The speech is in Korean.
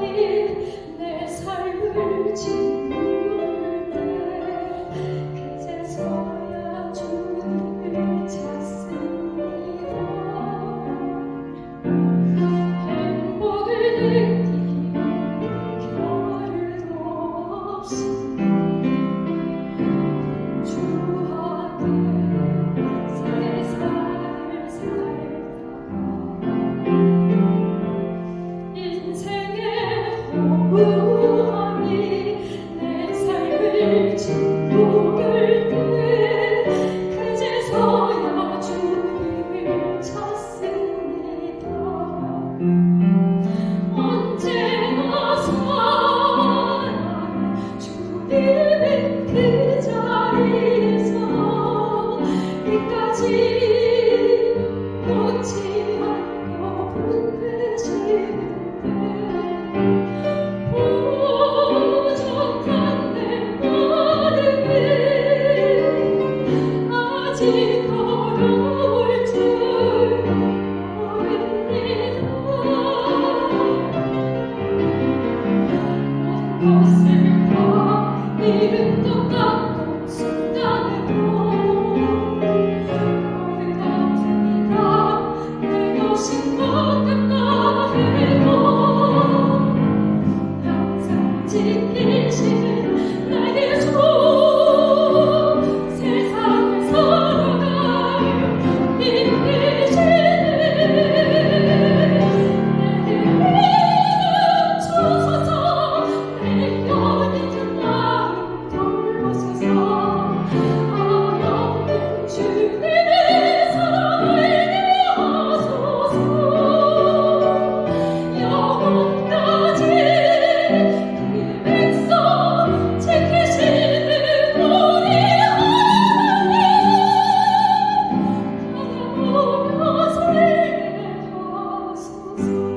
내 삶을 지 тільки ти, навіть Bye.